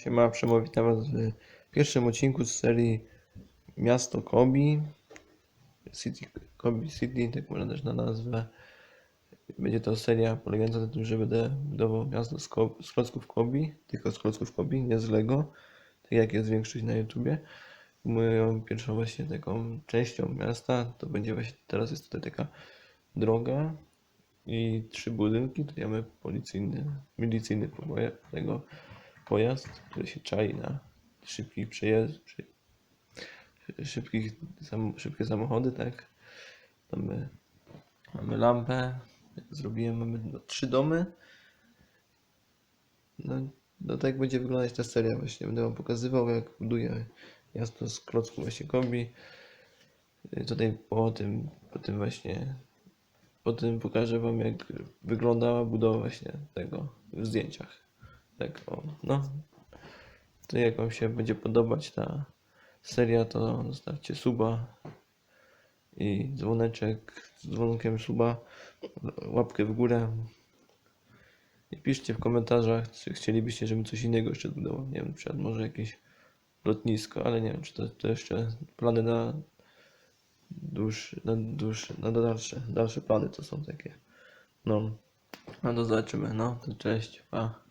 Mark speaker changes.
Speaker 1: Siema, Przemo, witam Was w pierwszym odcinku z serii Miasto Kobi. City, Kobi City, tak można też na nazwę. Będzie to seria polegająca na tym, że będę budował miasto z, ko- z klocków Kobi, tylko z klocków Kobi, nie z Lego, tak jak jest większość na YouTubie. Moją pierwszą właśnie taką częścią miasta to będzie właśnie, teraz jest tutaj taka droga i trzy budynki, tu mamy policyjny, milicyjny poboje, tego pojazd, który się czai na szybkich przejazd, przy, szybkich, sam, szybkie samochody, tak. Mamy, mamy lampę, zrobiłem, mamy no, trzy domy. No, no tak będzie wyglądać ta seria właśnie. Będę wam pokazywał, jak buduję miasto z klocków właśnie kombi. Y, Tutaj po tym, po tym właśnie, po tym pokażę wam, jak wyglądała budowa właśnie tego w zdjęciach. Tak, o, no. To jak wam się będzie podobać ta seria, to zostawcie suba i dzwoneczek z dzwonkiem suba, łapkę w górę. I piszcie w komentarzach, czy chcielibyście, żebym coś innego jeszcze budował. Nie wiem, przykład może jakieś lotnisko, ale nie wiem, czy to, to jeszcze plany na dłuższe, na dłuższe, na dalsze, dalsze plany to są takie. No, no to zobaczymy, no, to cześć, pa.